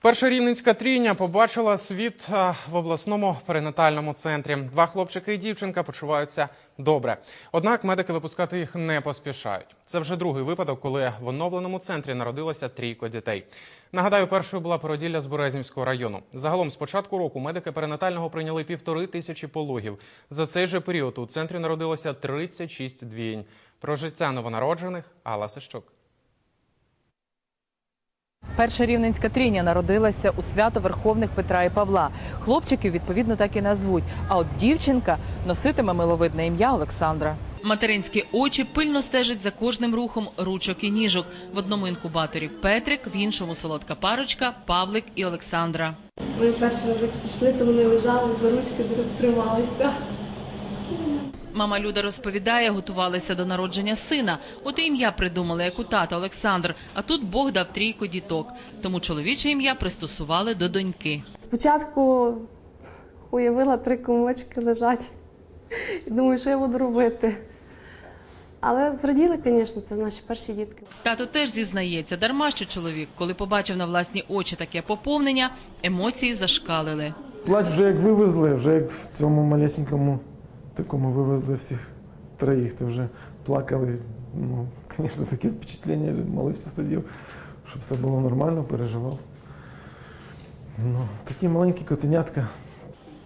Перша рівненська трійня побачила світ в обласному перинатальному центрі. Два хлопчики і дівчинка почуваються добре. Однак медики випускати їх не поспішають. Це вже другий випадок, коли в оновленому центрі народилося трійко дітей. Нагадаю, першою була породілля з Березнівського району. Загалом з початку року медики перинатального прийняли півтори тисячі пологів. За цей же період у центрі народилося 36 двійень. Про життя новонароджених Алла Сищук. Перша рівненська трійня народилася у свято Верховних Петра і Павла. Хлопчиків відповідно так і назвуть. А от дівчинка носитиме миловидне ім'я Олександра. Материнські очі пильно стежать за кожним рухом ручок і ніжок. В одному інкубаторі Петрик, в іншому солодка парочка, Павлик і Олександра. Ми перший раз пішли, то вони лежали за ручки, трималися. Мама Люда розповідає, готувалися до народження сина. От і ім'я придумали, як у тата Олександр. А тут Бог дав трійку діток. Тому чоловіче ім'я пристосували до доньки. Спочатку уявила три комочки лежать. І думаю, що я буду робити. Але зраділи, звісно, це наші перші дітки. Тато теж зізнається, дарма що чоловік, коли побачив на власні очі таке поповнення, емоції зашкалили. Плач вже як вивезли, вже як в цьому малесенькому такому вивезли всіх троїх, то вже плакали. Ну, звісно, таке впечатлення, молився сидів, щоб все було нормально, переживав. Ну, такі маленькі котенятка.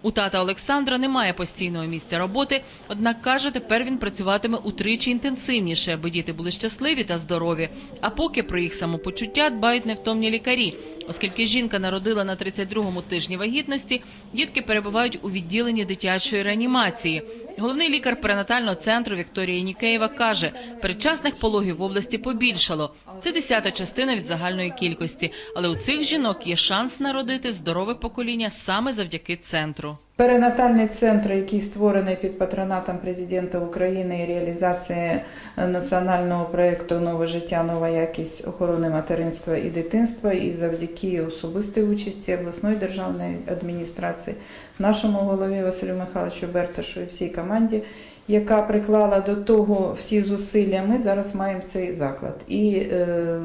У тата Олександра немає постійного місця роботи, однак каже, тепер він працюватиме утричі інтенсивніше, аби діти були щасливі та здорові. А поки про їх самопочуття дбають невтомні лікарі. Оскільки жінка народила на 32-му тижні вагітності, дітки перебувають у відділенні дитячої реанімації. Головний лікар перинатального центру Вікторія Нікеєва каже, передчасних пологів в області побільшало. Це десята частина від загальної кількості. Але у цих жінок є шанс народити здорове покоління саме завдяки центру. Перинатальний центр, який створений під патронатом президента України і реалізації е, національного проєкту Нове життя, нова якість охорони материнства і дитинства, і завдяки особистій участі обласної державної адміністрації, нашому голові Василю Михайловичу Берташу і всій команді, яка приклала до того всі зусилля, ми зараз маємо цей заклад. І е,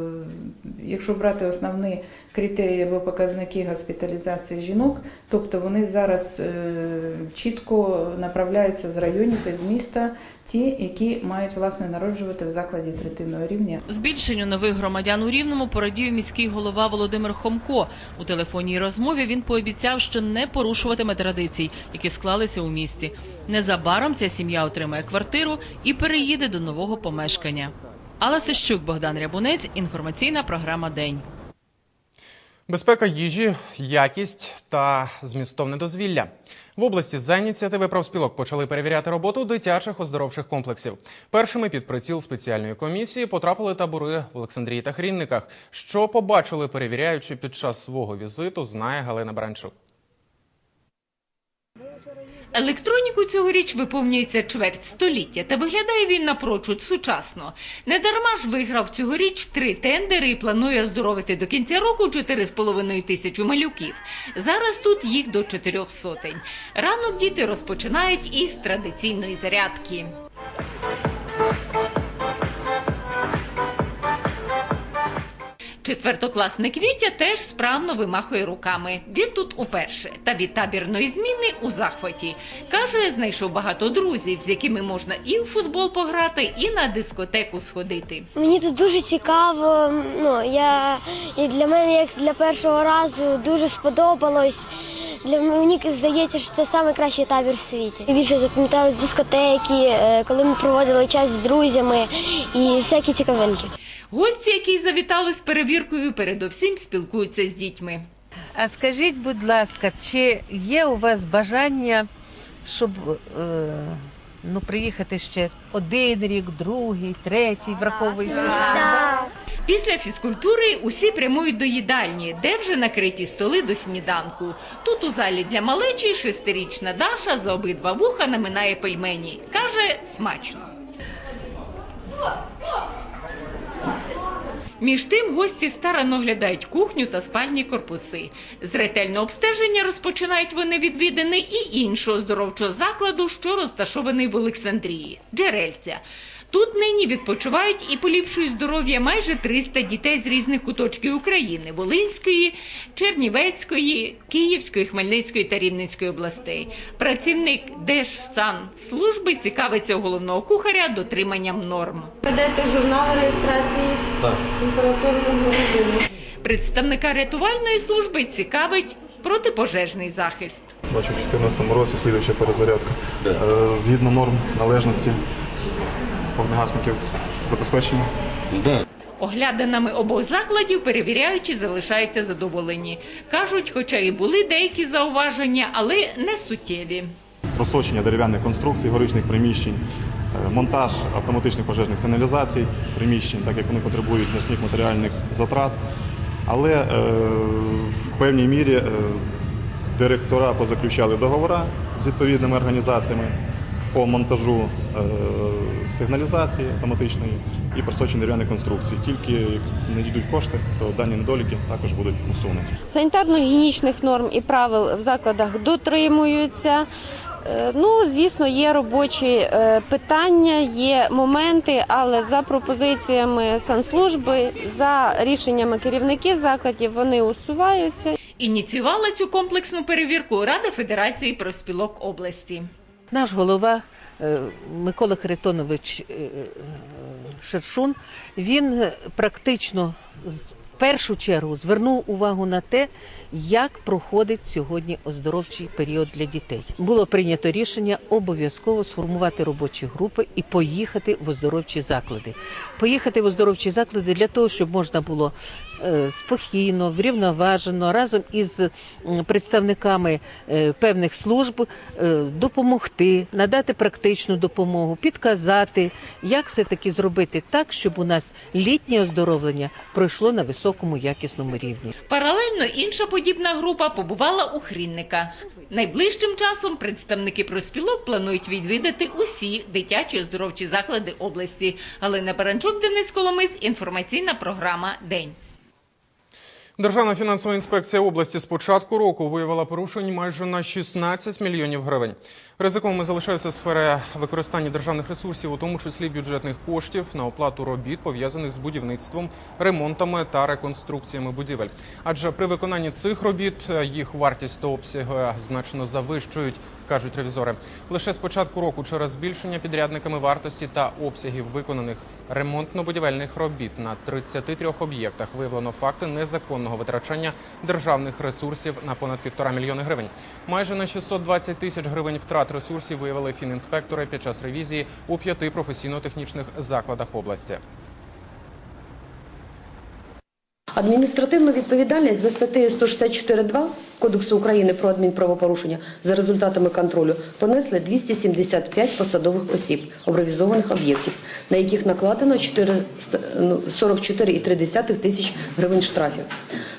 якщо брати основні критерії або показники госпіталізації жінок, тобто вони зараз е, чітко направляються з районів з міста, ті, які мають власне народжувати в закладі третинного рівня. Збільшенню нових громадян у Рівному порадів міський голова Володимир Хомко. У телефонній розмові він пообіцяв, що не порушуватиме традицій, які склалися у місті. Незабаром ця сім'я отримає квартиру і переїде до нового помешкання. Алла Сищук, Богдан Рябунець, інформаційна програма День. Безпека їжі, якість та змістовне дозвілля. В області за ініціативи правспілок почали перевіряти роботу дитячих оздоровчих комплексів. Першими під приціл спеціальної комісії потрапили табори в Олександрії та Хрінниках. Що побачили, перевіряючи під час свого візиту, знає Галина Бранчук. Електроніку цьогоріч виповнюється чверть століття, та виглядає він напрочуд сучасно. Недарма ж виграв цьогоріч три тендери і планує оздоровити до кінця року 4,5 тисячі малюків. Зараз тут їх до чотирьох сотень. Ранок діти розпочинають із традиційної зарядки. Четвертокласник Вітя теж справно вимахує руками. Він тут уперше. Та від табірної зміни у захваті. Каже, знайшов багато друзів, з якими можна і в футбол пограти, і на дискотеку сходити. Мені тут дуже цікаво. Ну я і для мене, як для першого разу, дуже сподобалось. Для мені здається, що це найкращий табір в світі. Більше запам'ятались дискотеки, е, коли ми проводили час з друзями і всякі цікавинки. Гості, які завітали з перевіркою, передовсім спілкуються з дітьми. А скажіть, будь ласка, чи є у вас бажання, щоб е, ну, приїхати ще один рік, другий, третій, враховуючи? Після фізкультури усі прямують до їдальні, де вже накриті столи до сніданку. Тут у залі для малечі шестирічна Даша за обидва вуха наминає пельмені. Каже, смачно. Між тим гості старанно оглядають кухню та спальні корпуси. З ретельного обстеження розпочинають вони відвідини і іншого здоровчого закладу, що розташований в Олександрії Джерельця. Тут нині відпочивають і поліпшують здоров'я майже 300 дітей з різних куточків України: Волинської, Чернівецької, Київської, Хмельницької та Рівненської областей. Працівник Держсанслужби цікавиться у головного кухаря дотриманням норм. Ведете журнал реєстрації температурного режиму. Представника рятувальної служби цікавить протипожежний захист. Бачу, в 2014 році слідуюча перезарядка. Е, Згідно норм належності вогнегасників забезпечені. Оглядинами обох закладів перевіряючи залишаються задоволені. Кажуть, хоча і були деякі зауваження, але не суттєві. Просочення дерев'яних конструкцій, горичних приміщень, е, монтаж автоматичних пожежних сигналізацій приміщень, так як вони потребують значних матеріальних затрат. Але е, в певній мірі е, директора позаключали договори з відповідними організаціями по монтажу е, сигналізації автоматичної і просочення дерев'яних конструкцій. Тільки як надійдуть кошти, то дані недоліки також будуть усунуті. Санітарно-гігієнічних норм і правил в закладах дотримуються. Е, Ну, звісно, є робочі е, питання, є моменти, але за пропозиціями санслужби, за рішеннями керівників закладів вони усуваються. Ініціювала цю комплексну перевірку Рада Федерації профспілок області. Наш голова е, Микола Харитонович е, е, Шершун, він практично в першу чергу звернув увагу на те, як проходить сьогодні оздоровчий період для дітей. Було прийнято рішення обов'язково сформувати робочі групи і поїхати в оздоровчі заклади. Поїхати в оздоровчі заклади для того, щоб можна було спокійно, врівноважено разом із представниками е, певних служб е, допомогти, надати практичну допомогу, підказати, як все таки зробити так, щоб у нас літнє оздоровлення пройшло на високому якісному рівні. Паралельно інша подібна група побувала у Хрінниках. Найближчим часом представники профспілок планують відвідати усі дитячі оздоровчі заклади області. Галина Баранчук, Денис Коломис, інформаційна програма День. Державна фінансова інспекція області з початку року виявила порушень майже на 16 мільйонів гривень. Ризиковими залишаються сфери використання державних ресурсів, у тому числі бюджетних коштів на оплату робіт, пов'язаних з будівництвом, ремонтами та реконструкціями будівель. Адже при виконанні цих робіт е, їх вартість та обсяги значно завищують, кажуть ревізори. Лише з початку року через збільшення підрядниками вартості та обсягів виконаних ремонтно-будівельних робіт на 33 об'єктах виявлено факти незаконного витрачання державних ресурсів на понад півтора мільйони гривень. Майже на 620 тисяч гривень втрат ресурсів виявили фінінспектори під час ревізії у п'яти професійно-технічних закладах області. Адміністративну відповідальність за статтею 164.2 Кодексу України про адмінправопорушення за результатами контролю понесли 275 посадових осіб обревізованих об'єктів, на яких накладено 400 ну, 44,3 тисяч гривень штрафів.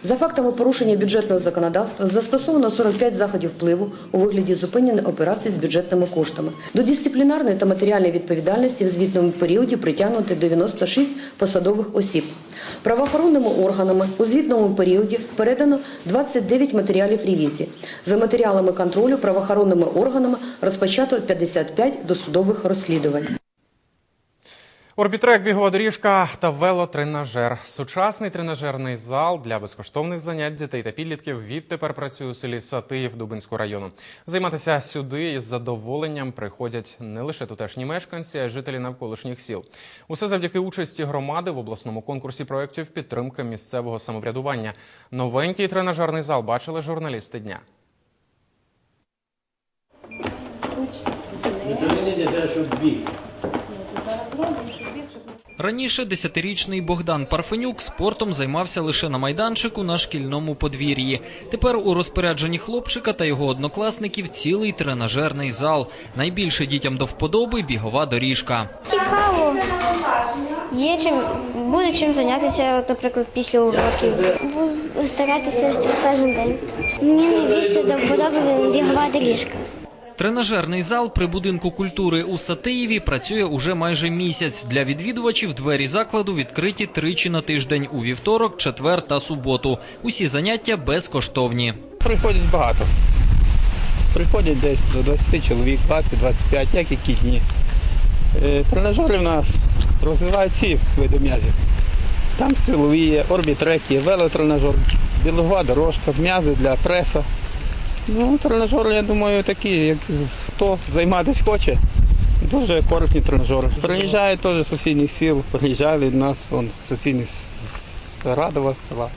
За фактами порушення бюджетного законодавства застосовано 45 заходів впливу у вигляді зупинення операцій з бюджетними коштами. До дисциплінарної та матеріальної відповідальності в звітному періоді притягнуто 96 посадових осіб. Правоохоронними органами у звітному періоді передано 29 матеріалів ревізії. За матеріалами контролю правоохоронними органами розпочато 55 досудових розслідувань. Орбітрек, бігова доріжка та велотренажер. Сучасний тренажерний зал для безкоштовних занять дітей та підлітків відтепер працює у селі Сатиїв Дубинського району. Займатися сюди із задоволенням приходять не лише тутешні мешканці, а й жителі навколишніх сіл. Усе завдяки участі громади в обласному конкурсі проєктів підтримки місцевого самоврядування. Новенький тренажерний зал бачили журналісти дня. Раніше десятирічний Богдан Парфенюк спортом займався лише на майданчику на шкільному подвір'ї. Тепер у розпорядженні хлопчика та його однокласників цілий тренажерний зал. Найбільше дітям до вподоби бігова доріжка. Цікаво. Є чим буде чим зайнятися, наприклад, після уроків. Старатися кожен день. Мені найбільше до вподоби бігова доріжка. Тренажерний зал при будинку культури у Сатиєві працює уже майже місяць. Для відвідувачів двері закладу відкриті тричі на тиждень у вівторок, четвер та суботу. Усі заняття безкоштовні. Приходять багато. Приходять десь до 20 чоловік, 20-25, як які дні. Е, Тренажери в нас розвивають ці види м'язів. Там силові є, орбітрек є, велотренажер, білова дорожка, м'язи для преса. Ну, тренажери, я думаю, такі, як хто займатися хоче. Дуже корисні тренажери. Приїжджає теж сусідніх сіл, приїжджає від нас, вон, з Радова села.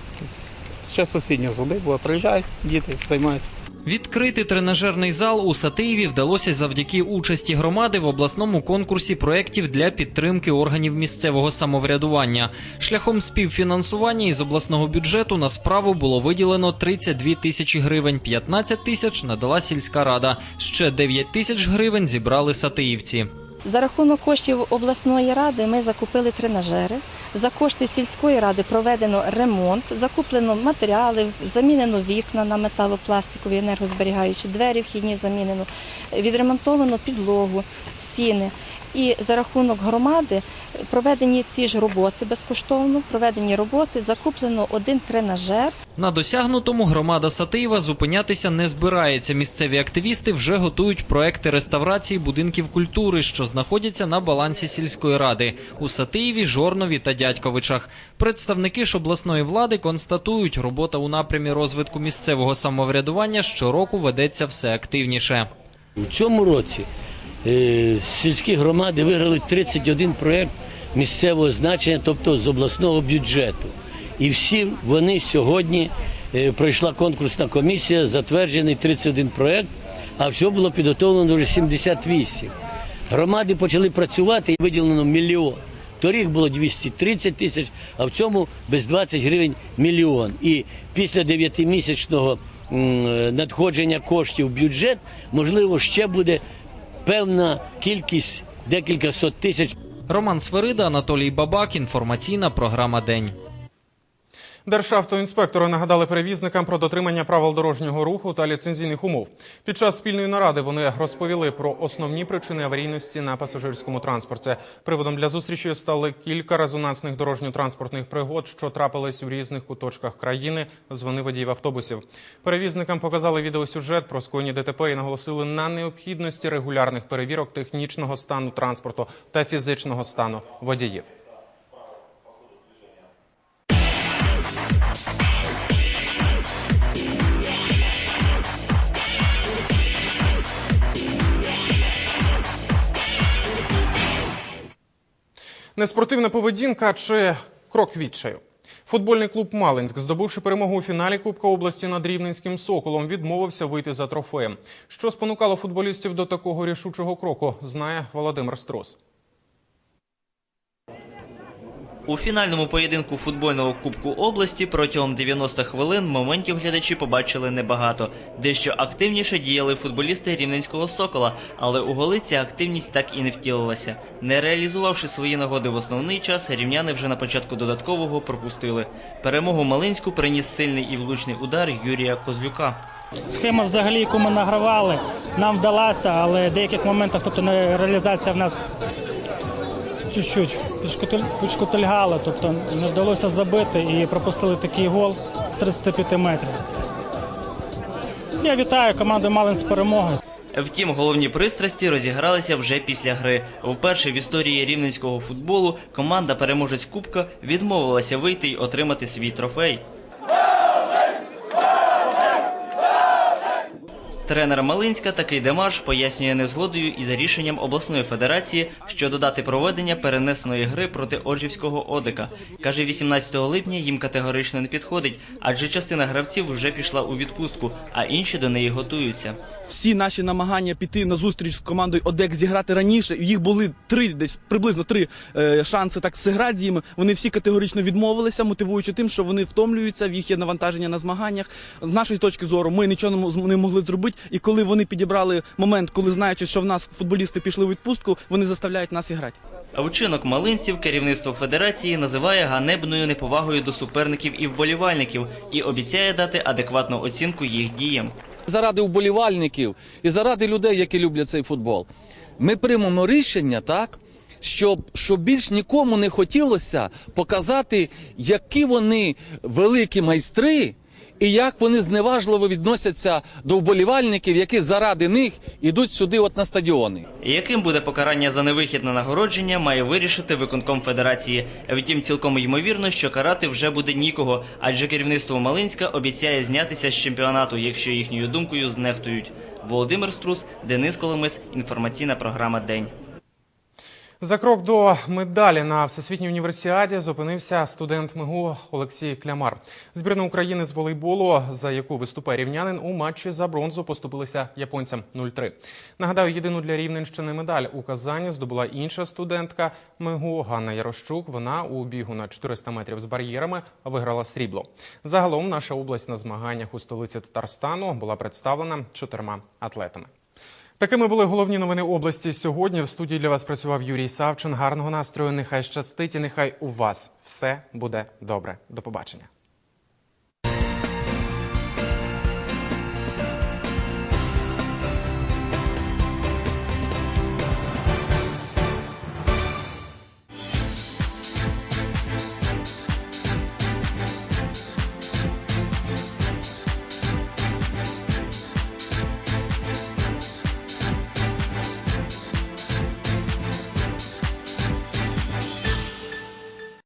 Ще з сусіднього бо приїжджають, діти займаються. Відкрити тренажерний зал у Сатиєві вдалося завдяки участі громади в обласному конкурсі проєктів для підтримки органів місцевого самоврядування. Шляхом співфінансування із обласного бюджету на справу було виділено 32 тисячі гривень, 15 тисяч надала сільська рада. Ще 9 тисяч гривень зібрали сатиївці. За рахунок коштів обласної ради ми закупили тренажери. За кошти сільської ради проведено ремонт, закуплено матеріали, замінено вікна на металопластикові, енергозберігаючі двері, вхідні замінено, відремонтовано підлогу, стіни. І за рахунок громади проведені ці ж роботи безкоштовно, проведені роботи, закуплено один тренажер. На досягнутому громада Сатиєва зупинятися не збирається. Місцеві активісти вже готують проекти реставрації будинків культури, що знаходяться на балансі сільської ради у Сатиєві, Жорнові та Дядьковичах. Представники ж обласної влади констатують, робота у напрямі розвитку місцевого самоврядування щороку ведеться все активніше. У цьому році сільські громади виграли 31 проєкт місцевого значення, тобто з обласного бюджету. І всі вони сьогодні е, пройшла конкурсна комісія, затверджений 31 проєкт, а всього було підготовлено вже 78. Громади почали працювати і виділено мільйон. Торік було 230 тисяч, а в цьому без 20 гривень мільйон. І після 9-місячного надходження коштів в бюджет, можливо, ще буде певна кількість, декілька сот тисяч. Роман Сверида, Анатолій Бабак. Інформаційна програма День. Державтоінспектори нагадали перевізникам про дотримання правил дорожнього руху та ліцензійних умов. Під час спільної наради вони розповіли про основні причини аварійності на пасажирському транспорті. Приводом для зустрічі стали кілька резонансних дорожньо-транспортних пригод, що трапились у різних куточках країни з вини водіїв автобусів. Перевізникам показали відеосюжет про скоєні ДТП і наголосили на необхідності регулярних перевірок технічного стану транспорту та фізичного стану водіїв. Неспортивна поведінка чи крок відчаю. Футбольний клуб Малинськ, здобувши перемогу у фіналі Кубка області над Рівненським соколом, відмовився вийти за трофеєм. Що спонукало футболістів до такого рішучого кроку, знає Володимир Струс. У фінальному поєдинку футбольного кубку області протягом 90 хвилин моментів глядачі побачили небагато. Дещо активніше діяли футболісти рівненського сокола, але у голи ця активність так і не втілилася. Не реалізувавши свої нагоди в основний час, рівняни вже на початку додаткового пропустили. Перемогу Малинську приніс сильний і влучний удар Юрія Козлюка. Схема взагалі, яку ми награвали, нам вдалася, але в деяких моментах, тобто реалізація в нас чуть-чуть підшкотуль- тобто не вдалося забити і пропустили такий гол з 35 метрів. Я вітаю команду Малин з перемогою. Втім, головні пристрасті розігралися вже після гри. Вперше в історії рівненського футболу команда переможець Кубка відмовилася вийти й отримати свій трофей. Тренер Малинська такий демарш пояснює незгодою із рішенням обласної федерації щодо дати проведення перенесеної гри проти Оржівського Одика. Каже, 18 липня їм категорично не підходить, адже частина гравців вже пішла у відпустку, а інші до неї готуються. всі наші намагання піти на зустріч з командою ОДЕК зіграти раніше. Їх були три, десь приблизно три е, шанси так зіграти з ними. Вони всі категорично відмовилися, мотивуючи тим, що вони втомлюються, в їх є навантаження на змаганнях. З нашої точки зору, ми нічого не могли зробити. І коли вони підібрали момент, коли знаючи, що в нас футболісти пішли у відпустку, вони заставляють нас іграти. А Вчинок малинців керівництво федерації називає ганебною неповагою до суперників і вболівальників і обіцяє дати адекватну оцінку їх діям. Заради вболівальників і заради людей, які люблять цей футбол. Ми приймемо рішення, так, щоб, щоб більш нікому не хотілося показати, які вони великі майстри. І як вони зневажливо відносяться до вболівальників, які заради них ідуть сюди, от на стадіони. Яким буде покарання за невихід на нагородження, має вирішити виконком федерації. Втім, цілком ймовірно, що карати вже буде нікого, адже керівництво Малинська обіцяє знятися з чемпіонату, якщо їхньою думкою знехтують. Володимир Струс, Денис Коломис, інформаційна програма День. За крок до медалі на всесвітній універсіаді зупинився студент МИГУ Олексій Клямар. Збірна України з волейболу, за яку виступає рівнянин, у матчі за бронзу поступилися японцям 0-3. Нагадаю, єдину для Рівненщини медаль у Казані здобула інша студентка МИГУ Ганна Ярощук. Вона у бігу на 400 метрів з бар'єрами виграла срібло. Загалом наша область на змаганнях у столиці Татарстану була представлена чотирма атлетами. Такими були головні новини області сьогодні. В студії для вас працював Юрій Савчин. Гарного настрою. Нехай щастить і нехай у вас все буде добре. До побачення.